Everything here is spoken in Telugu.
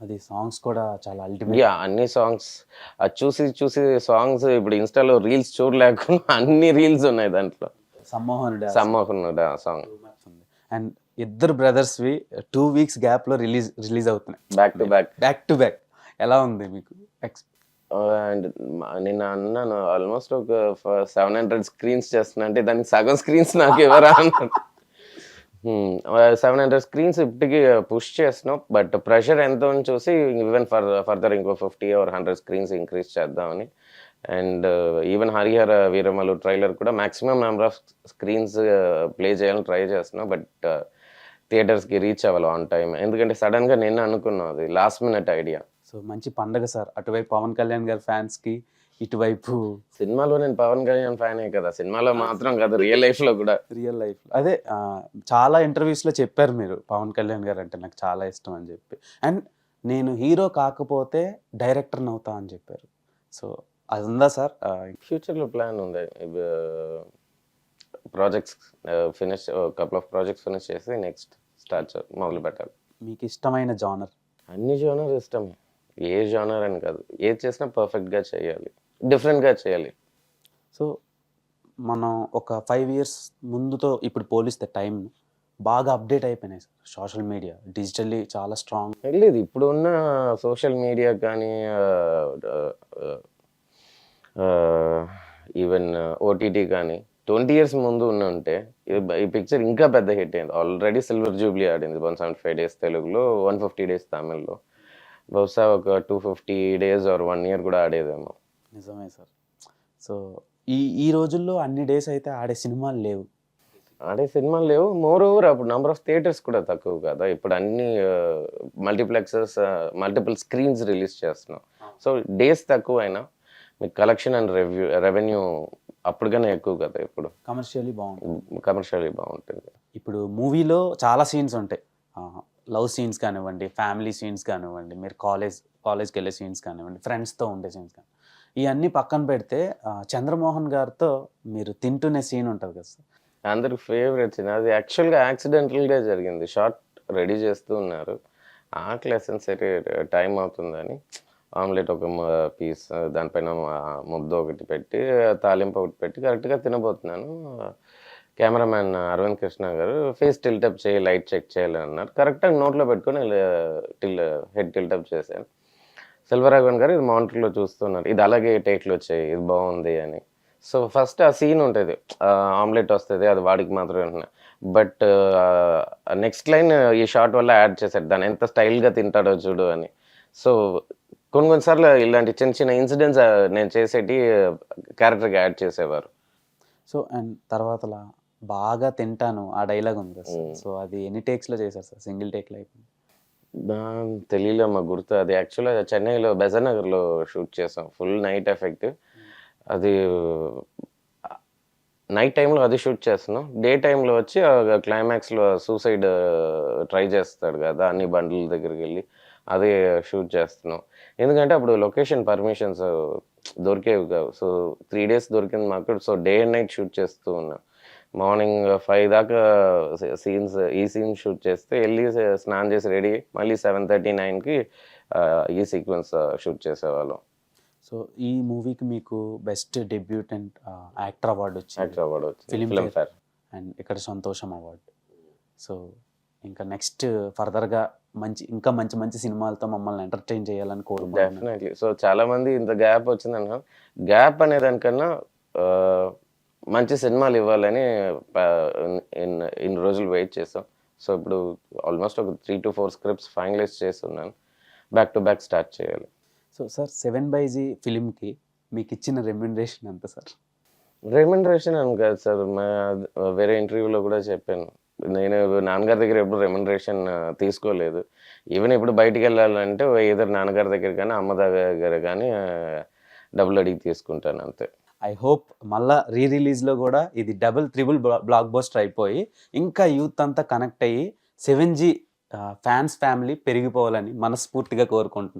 అది సాంగ్స్ కూడా చాలా అల్టిమేట్ యా అన్ని సాంగ్స్ అది చూసి చూసి సాంగ్స్ ఇప్పుడు ఇన్స్టాలో రీల్స్ చూడలేకుండా అన్ని రీల్స్ ఉన్నాయి దాంట్లో. సమ్మోహనుడు సమ్మోహనుడు సాంగ్ అండ్ ఇద్దరు బ్రదర్స్ వి టూ వీక్స్ గ్యాప్లో రిలీజ్ రిలీజ్ అవుతున్నాయి. Back to back back to back ఎలా ఉంది మీకు? అండ్ నేను అన్నాను ఆల్మోస్ట్ ఒక సెవెన్ హండ్రెడ్ స్క్రీన్స్ చేస్తున్నా అంటే దానికి సగం స్క్రీన్స్ నాకు ఎవరా అన్నాడు సెవెన్ హండ్రెడ్ స్క్రీన్స్ ఇప్పటికి పుష్ చేస్తున్నాం బట్ ప్రెషర్ ఎంత అని చూసి ఈవెన్ ఫర్ ఫర్దర్ ఇంకో fifty or hundred screens increase చేద్దామని. And even uh, Harihara Veeramallu trailer కూడా maximum number of screens play చేయాలని ట్రై చేస్తున్నాం బట్ థియేటర్స్కి రీచ్ అవ్వాలి ఆన్ టైం ఎందుకంటే సడన్గా నేను అనుకున్నాను అది లాస్ట్ మినిట్ ఐడియా సో మంచి పండగ సార్. అటువైపు పవన్ కళ్యాణ్ గారి ఫ్యాన్స్కి ఇటువైపు. సినిమాలో నేను పవన్ కళ్యాణ్ ఫ్యానే కదా. సినిమాలో మాత్రం కాదు రియల్ లైఫ్లో కూడా. రియల్ లైఫ్ అదే చాలా ఇంటర్వ్యూస్లో చెప్పారు మీరు పవన్ కళ్యాణ్ గారు అంటే నాకు చాలా ఇష్టం అని చెప్పి. అండ్ నేను హీరో కాకపోతే డైరెక్టర్ అవుతా అని చెప్పారు. సో అది ఉందా సార్ ఫ్యూచర్లో ప్లాన్ ఉంది. Projects finish couple of projects finish చేసి నెక్స్ట్ స్టార్ట్ మొదలు పెట్టాలి మీకు ఇష్టమైన జానర్ అన్ని జోనర్ ఇష్టమే. ఏ జోనర్ అని కాదు. ఏది చేసినా పర్ఫెక్ట్గా చేయాలి. డిఫరెంట్గా చేయాలి. సో మనం ఒక ఫైవ్ ఇయర్స్ ముందుతో ఇప్పుడు పోలిస్తే టైం బాగా అప్డేట్ అయిపోయినాయి సార్. సోషల్ మీడియా డిజిటల్లీ చాలా స్ట్రాంగ్ లేదు ఇప్పుడు ఉన్న సోషల్ మీడియా కానీ ఈవెన్ ఓటీటీ కానీ ట్వంటీ ఇయర్స్ ముందు ఉన్న ఉంటే ఇది- ఈ పిక్చర్ ఇంకా పెద్ద హిట్ అయింది. ఆల్రెడీ సిల్వర్ జూబ్లీ ఆడింది. వన్ సెవెంటీ ఫైవ్ డేస్ తెలుగులో వన్ ఫిఫ్టీ డేస్ తమిళ్ళో బహుశా ఒక two fifty days or one year కూడా ఆడేదేమో. నిజమే సార్. సో ఈ ఈ రోజుల్లో అన్ని డేస్ అయితే ఆడే సినిమాలు లేవు. ఆడే సినిమాలు లేవు. మోర్ ఓవర్ అప్పుడు నెంబర్ ఆఫ్ థియేటర్స్ కూడా తక్కువ కదా. ఇప్పుడు అన్ని మల్టీప్లెక్సెస్ మల్టిపుల్ స్క్రీన్స్ రిలీజ్ చేస్తున్నాం. సో డేస్ తక్కువ అయినా మీకు కలెక్షన్ అండ్ రెవ్యూ రెవెన్యూ అప్పటికనే ఎక్కువ కదా ఇప్పుడు. కమర్షియల్లీ బాగుంటుంది. కమర్షియల్లీ బాగుంటుంది. ఇప్పుడు మూవీలో చాలా సీన్స్ ఉంటాయి. లవ్ సీన్స్ కానివ్వండి ఫ్యామిలీ సీన్స్ కానివ్వండి మీరు కాలేజ్ కాలేజ్కి వెళ్ళే సీన్స్ కానివ్వండి ఫ్రెండ్స్తో ఉండే సీన్స్ కానీ ఇవన్నీ పక్కన పెడితే చంద్రమోహన్ గారితో మీరు తింటునే సీన్ ఉంటుంది కదా సార్. అందరికి ఫేవరెట్ సీన్. అది యాక్చువల్గా యాక్సిడెంటల్గా జరిగింది. షార్ట్ రెడీ చేస్తూ ఉన్నారు. ఆకలి లెసన్స్ సరే టైం అవుతుందని ఆమ్లెట్ ఒక పీస్ దానిపైన ముద్ద ఒకటి పెట్టి తాలింపు ఒకటి పెట్టి కరెక్ట్గా తినబోతున్నాను. కెమెరామ్యాన్ అరవింద్ కృష్ణ గారు ఫేస్ టిల్టప్ చేయి లైట్ చెక్ చేయాలి అన్నారు. కరెక్ట్గా నోట్లో పెట్టుకొని టిల్ హెడ్ టిల్టప్ చేశాను సెల్వరాఘవన్ గారు ఇది మానిటర్లో చూస్తున్నారు. ఇది అలాగే టేక్లు వచ్చాయి ఇది బాగుంది అని. సో ఫస్ట్ ఆ సీన్ ఉంటుంది. ఆమ్లెట్ వస్తుంది అది వాడికి మాత్రమే బట్ నెక్స్ట్ లైన్ ఈ షార్ట్ వల్ల యాడ్ చేశాడు దాన్ని ఎంత స్టైల్గా తింటాడో చూడు అని. సో కొన్ని కొన్నిసార్లు ఇలాంటి చిన్న చిన్న ఇన్సిడెంట్స్ నేను చేసేటి క్యారెక్టర్కి యాడ్ చేసేవారు. సో అండ్ తర్వాతలా బాగా తింటాను ఆ డైలాగ్ ఉంది. సో అది ఎన్ని టేక్స్లో చేశారు సార్? సింగిల్ టేక్లో అయిపోయింది. తెలియలే మా గుర్తు. అది యాక్చువల్గా చెన్నైలో బెజనగర్లో షూట్ చేసాం ఫుల్ నైట్ ఎఫెక్ట్ అది నైట్ టైంలో అది షూట్ చేస్తున్నాం. డే టైంలో వచ్చి క్లైమాక్స్లో సూసైడ్ ట్రై చేస్తాడు కదా అన్ని బండ్ల దగ్గరికి వెళ్ళి అదే షూట్ చేస్తున్నాం. ఎందుకంటే అప్పుడు లొకేషన్ పర్మిషన్స్ దొరికేవి కావు. సో త్రీ డేస్ దొరికింది మాకు. So day and night shoot చేస్తూ ఉన్నాం. మార్నింగ్ ఫైవ్ దాకా సీన్స్ ఈ సీన్ షూట్ చేస్తే వెళ్ళి స్నానం చేసి రెడీ మళ్ళీ సెవెన్ థర్టీ నైన్కి ఈ సీక్వెన్స్ షూట్ చేసేవాళ్ళం. సో ఈ మూవీకి మీకు బెస్ట్ డెబ్యూటెంట్ యాక్టర్ అవార్డు వచ్చింది. యాక్టర్ అవార్డు వచ్చింది. Film ఫిల్మ్ ఫేర్ అండ్ ఇక్కడ సంతోషం అవార్డు. సో ఇంకా నెక్స్ట్ ఫర్దర్గా మంచి ఇంకా మంచి మంచి సినిమాలతో మమ్మల్ని ఎంటర్టైన్ చేయాలని కోరుకుంటున్నాను. సో చాలా మంది ఇంత గ్యాప్ వచ్చిందన్న గ్యాప్ అనే దానికన్నా మంచి సినిమాలు ఇవ్వాలని ఇన్ని రోజులు వెయిట్ చేసాం. సో ఇప్పుడు ఆల్మోస్ట్ ఒక three to four scripts finalize చేస్తున్నాను. బ్యాక్ టు బ్యాక్ స్టార్ట్ చేయాలి. సో సార్ సెవెన్ బైజీ ఫిలింకి మీకు ఇచ్చిన రెమ్యునరేషన్ ఎంత సార్? రెమ్యునరేషన్ అని కాదు సార్. మా వేరే ఇంటర్వ్యూలో కూడా చెప్పాను. నేను నాన్నగారి దగ్గర ఎప్పుడు రెమ్యునరేషన్ తీసుకోలేదు. ఈవెన్ ఇప్పుడు బయటికి వెళ్ళాలంటే ఏదర్ నాన్నగారి దగ్గర కానీ అమ్మ దగ్గర కానీ డబ్బులు అడిగి తీసుకుంటాను అంతే. ఐ హోప్ మళ్ళా రీ రిలీజ్లో కూడా ఇది డబుల్ త్రిబుల్ బ్లాక్ బోస్టర్ అయిపోయి ఇంకా యూత్ అంతా కనెక్ట్ అయ్యి సెవెన్ జీ ఫ్యాన్స్ ఫ్యామిలీ పెరిగిపోవాలని మనస్ఫూర్తిగా కోరుకుంటున్నా.